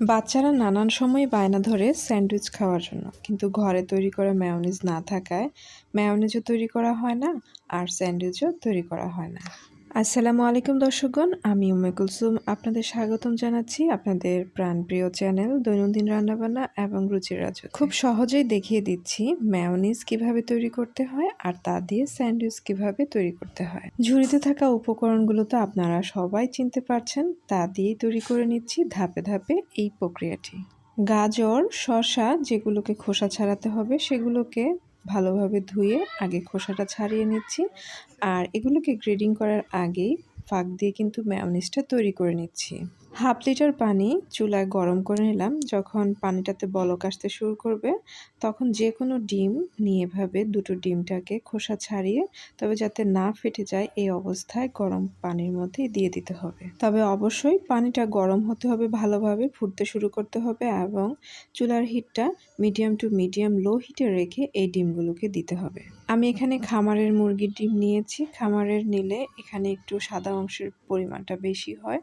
বাচ্চারা নানান সময় বায়না ধরে স্যান্ডউইচ খাওয়ার জন্য। কিন্তু ঘরে তৈরি করা ম্যায়োনিজ না থাকায় ম্যায়োনিজও তৈরি করা হয় না আর স্যান্ডউইচও তৈরি করা হয় না। আসসালামু আলাইকুম দর্শকগণ, আমি উম্মে কুলসুম আপনাদের স্বাগতম জানাচ্ছি আপনাদের প্রাণপ্রিয় চ্যানেল দৈনন্দিন রান্নাবান্না এবং রুচির রাজ্য খুব সহজেই দেখিয়ে দিচ্ছি ম্যায়োনিজ কীভাবে তৈরি করতে হয় আর তা দিয়ে স্যান্ডউইচ কীভাবে তৈরি করতে হয়। ঝুড়িতে থাকা উপকরণগুলো তো আপনারা সবাই চিনতে পারছেন, তা দিয়েই তৈরি করে নিচ্ছি ধাপে ধাপে এই প্রক্রিয়াটি। গাজর, শসা যেগুলোকে খোসা ছাড়াতে হবে সেগুলোকে ভালোভাবে ধুয়ে আগে খোসাটা ছাড়িয়ে নিচ্ছি। আর এগুলোকে গ্রেডিং করার আগেই ফাঁক দিয়ে কিন্তু ম্যামনিসটা তৈরি করে নিচ্ছি। হাফ লিটার পানি চুলায় গরম করে নিলাম। যখন পানিটাতে বলক আসতে শুরু করবে, তখন যে কোনো ডিম নিয়ে এভাবে দুটো ডিমটাকে খোসা ছাড়িয়ে, তবে যাতে না ফেটে যায়, এই অবস্থায় গরম পানির মধ্যে দিয়ে দিতে হবে। তবে অবশ্যই পানিটা গরম হতে হবে ভালোভাবে, ফুটতে শুরু করতে হবে এবং চুলার হিটটা মিডিয়াম টু মিডিয়াম লো হিটে রেখে এই ডিমগুলোকে দিতে হবে। আমি এখানে খামারের মুরগির ডিম নিয়েছি। খামারের নিলে এখানে একটু সাদা অংশের পরিমাণটা বেশি হয়।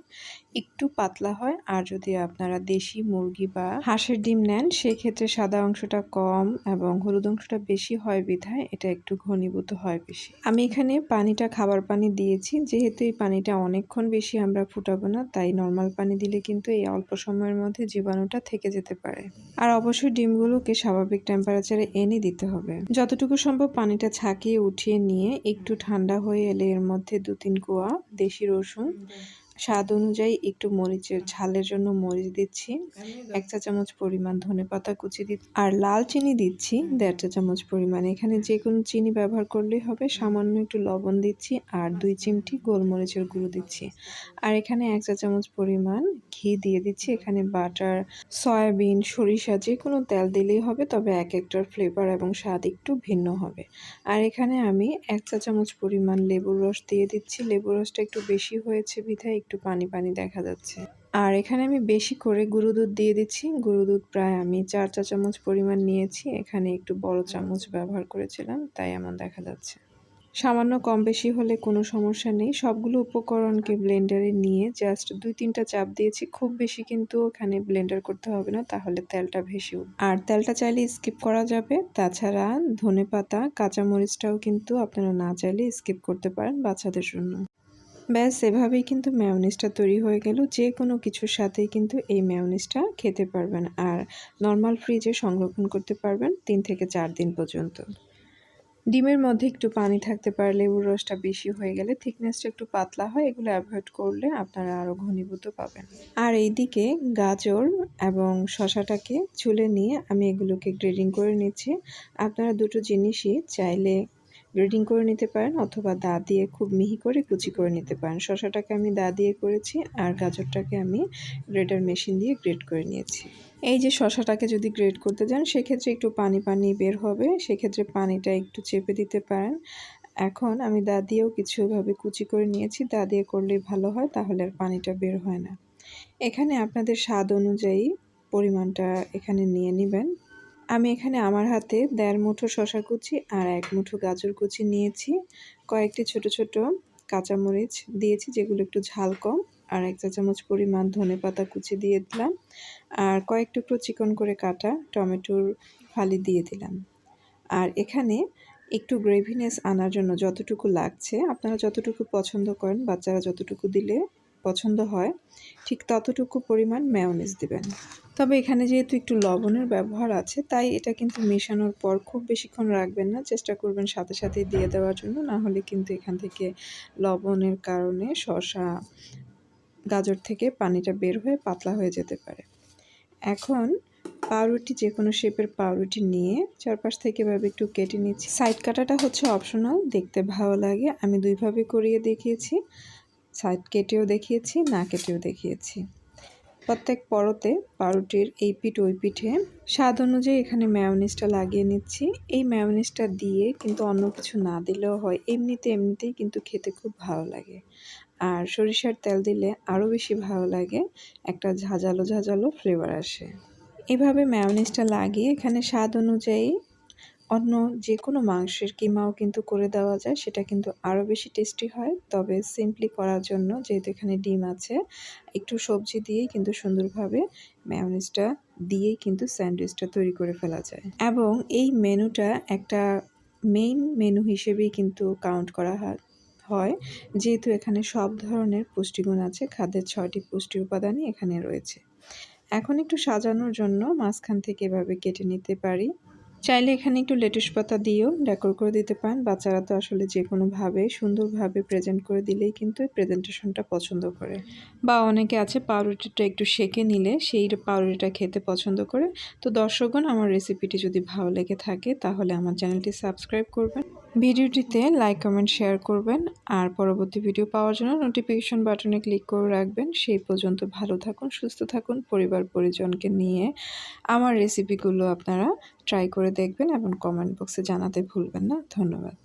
একটু পাতলা হয়। আর যদি আপনারা দেশি মুরগি বা হাঁসের ডিম নেন, সেক্ষেত্রে সাদা অংশটা কম এবং হলুদ অংশটা বেশি হয় বিধায় এটা একটু ঘনীভূত হয় বেশি। আমি এখানে পানিটা খাবার পানি দিয়েছি। যেহেতু এই পানিটা অনেকক্ষণ বেশি আমরা ফুটাবো না, তাই নর্মাল পানি দিলে কিন্তু এই অল্প সময়ের মধ্যে জীবাণুটা থেকে যেতে পারে। আর অবশ্যই ডিমগুলোকে স্বাভাবিক টেম্পারেচারে এনে দিতে হবে। যতটুকু সম্ভব পানিটা ছাকিয়ে উঠিয়ে নিয়ে একটু ঠান্ডা হয়ে এলে এর মধ্যে দু তিন কোয়া দেশি রসুন স্বাদ অনুযায়ী একটু মরিচের ঝালের জন্য মরিচ দিচ্ছি। এক চা চামচ পরিমাণ ধনে পাতা কুচি দিচ্ছি আর লাল চিনি দিচ্ছি, দেড় চা চামচ পরিমাণ। এখানে যে কোনো চিনি ব্যবহার করলেই হবে। সামান্য একটু লবণ দিচ্ছি আর দুই চিমটি গোলমরিচের গুঁড়ো দিচ্ছি। আর এখানে এক চা চামচ পরিমাণ ঘি দিয়ে দিচ্ছি। এখানে বাটার, সয়াবিন, সরিষা যে কোনো তেল দিলেই হবে, তবে এক একটার ফ্লেভার এবং স্বাদ একটু ভিন্ন হবে। আর এখানে আমি এক চা চামচ পরিমাণ লেবুর রস দিয়ে দিচ্ছি। লেবুর রসটা একটু বেশি হয়েছে বিধায় একটু পানি পানি দেখা যাচ্ছে। আর এখানে আমি বেশি করে গুঁড়ো দুধ দিয়ে দিচ্ছি। গুঁড়ো দুধ প্রায় আমি চার চা চামচ পরিমাণ নিয়েছি। এখানে একটু বড় চামচ ব্যবহার করেছিলাম, তাই এমন দেখা যাচ্ছে। সামান্য কম বেশি হলে কোনো সমস্যা নেই। সবগুলো উপকরণকে ব্লেন্ডারে নিয়ে জাস্ট দুই তিনটা চাপ দিয়েছি। খুব বেশি কিন্তু ওখানে ব্লেন্ডার করতে হবে না, তাহলে তেলটা ভেসে আর তেলটা চাইলে স্কিপ করা যাবে। তাছাড়া ধনে পাতা কাঁচামরিচটাও কিন্তু আপনারা না চাইলে স্কিপ করতে পারেন বাচ্চাদের জন্য। ব্যাস, এভাবেই কিন্তু ম্যায়োনিজটা তৈরি হয়ে গেল। যে কোনো কিছুর সাথেই কিন্তু এই ম্যায়োনিজটা খেতে পারবেন আর নর্মাল ফ্রিজে সংরক্ষণ করতে পারবেন তিন থেকে চার দিন পর্যন্ত। ডিমের মধ্যে একটু পানি থাকতে পারে লেবুর রসটা বেশি হয়ে গেলে থিকনেসটা একটু পাতলা হয়, এগুলো অ্যাভয়েড করলে আপনারা আরও ঘনীভূত পাবেন। আর এইদিকে গাজর এবং শশাটাকে চুলে নিয়ে আমি এগুলোকে গ্রেডিং করে নিচ্ছি। আপনারা দুটো জিনিসই চাইলে গ্রেডিং করে নিতে পারেন অথবা দা দিয়ে খুব মিহি করে কুচি করে নিতে পারেন। শশাটাকে আমি দা দিয়ে করেছি আর গাজরটাকে আমি গ্রেডার মেশিন দিয়ে গ্রেড করে নিয়েছি। এই যে শশাটাকে যদি গ্রেড করতে যান, সেক্ষেত্রে একটু পানি পানি বের হবে। সেক্ষেত্রে পানিটা একটু চেপে দিতে পারেন। এখন আমি দা দিয়েও কিছুভাবে কুচি করে নিয়েছি। দা দিয়ে করলেই ভালো হয়, তাহলে আর পানিটা বের হয় না। এখানে আপনাদের স্বাদ অনুযায়ী পরিমাণটা এখানে নিয়ে নেবেন। আমি এখানে আমার হাতে দেড় মুঠো শশা কুচি আর এক মুঠো গাজর কুচি নিয়েছি। কয়েকটি ছোট ছোট কাঁচামরিচ দিয়েছি, যেগুলো একটু ঝাল কম, আর এক চা চামচ পরিমাণ ধনে পাতা কুচি দিয়ে দিলাম। আর কয়েক টুকরো চিকন করে কাটা টমেটোর ফালি দিয়ে দিলাম। আর এখানে একটু গ্রেভিনেস আনার জন্য যতটুকু লাগছে, আপনারা যতটুকু পছন্দ করেন, বাচ্চারা যতটুকু দিলে পছন্দ হয়, ঠিক ততটুকু পরিমাণ ম্যায়োনিজ দিবেন। তবে এখানে যেহেতু একটু লবণের ব্যবহার আছে, তাই এটা কিন্তু মেশানোর পর খুব বেশিক্ষণ রাখবেন না, চেষ্টা করবেন সাথে সাথে দিয়ে দেওয়ার জন্য, না হলে কিন্তু এখান থেকে লবণের কারণে শশা গাজর থেকে পানিটা বের হয়ে পাতলা হয়ে যেতে পারে। এখন পাউরুটি যে কোনো শেপের পাউরুটি নিয়ে চারপাশ থেকে এভাবে একটু কেটে নিচ্ছি। সাইড কাটাটা হচ্ছে অপশনাল দেখতে ভালো লাগে, আমি দুইভাবে করিয়ে দেখিয়েছি। সাইড কেটেও দেখিয়েছি, না কেটেও দেখিয়েছি। প্রত্যেক পরতে পাউরুটির এই পিঠ ওই পিঠে। স্বাদ অনুযায়ী এখানে ম্যায়োনিজটা লাগিয়ে নিচ্ছি। এই ম্যায়োনিজটা দিয়ে কিন্তু অন্য কিছু না দিলেও হয়, এমনিতে এমনিতেই কিন্তু খেতে খুব ভালো লাগে। আর সরিষার তেল দিলে আরও বেশি ভালো লাগে, একটা ঝাঁঝালো ঝাঁঝালো ফ্লেভার আসে। এভাবে ম্যায়োনিজটা লাগিয়ে এখানে স্বাদ অনুযায়ী অন্য যে কোনো মাংসের কিমাও কিন্তু করে দেওয়া যায়, সেটা কিন্তু আরও বেশি টেস্টি হয়। তবে সিম্পলি করার জন্য যেহেতু এখানে ডিম আছে, একটু সবজি দিয়েই কিন্তু সুন্দরভাবে ম্যায়োনিজটা দিয়েই কিন্তু স্যান্ডউইচটা তৈরি করে ফেলা যায়। এবং এই মেনুটা একটা মেইন মেনু হিসেবেই কিন্তু কাউন্ট করা হয় হয়। যেহেতু এখানে সব ধরনের পুষ্টিগুণ আছে, খাদ্যের ছয়টি পুষ্টি উপাদানই এখানে রয়েছে। এখন একটু সাজানোর জন্য মাঝখান থেকে এভাবে কেটে নিতে পারি। চাইলে এখানে একটু লেটুস পাতা দিয়েও ডেকোর করে দিতে পারেন। বাচ্চারা তো আসলে যে কোনোভাবে সুন্দরভাবে প্রেজেন্ট করে দিলেই কিন্তু এই প্রেজেন্টেশনটা পছন্দ করে। বা অনেকে আছে পাউরুটিটা একটু সেকে নিলে সেই পাউরুটিটা খেতে পছন্দ করে। তো দর্শকগণ, আমার রেসিপিটি যদি ভালো লেগে থাকে, তাহলে আমার চ্যানেলটি সাবস্ক্রাইব করবেন। ভিডিওটিতে লাইক, কমেন্ট, শেয়ার করবেন। আর পরবর্তী ভিডিও পাওয়ার জন্য নোটিফিকেশন বাটনে ক্লিক করে রাখবেন। সেই পর্যন্ত ভালো থাকুন, সুস্থ থাকুন, পরিবার, পরিজনকে নিয়ে আমার রেসিপিগুলো আপনারা ট্রাই করে দেখবেন এবং কমেন্ট বক্সে জানাতে ভুলবেন না। ধন্যবাদ।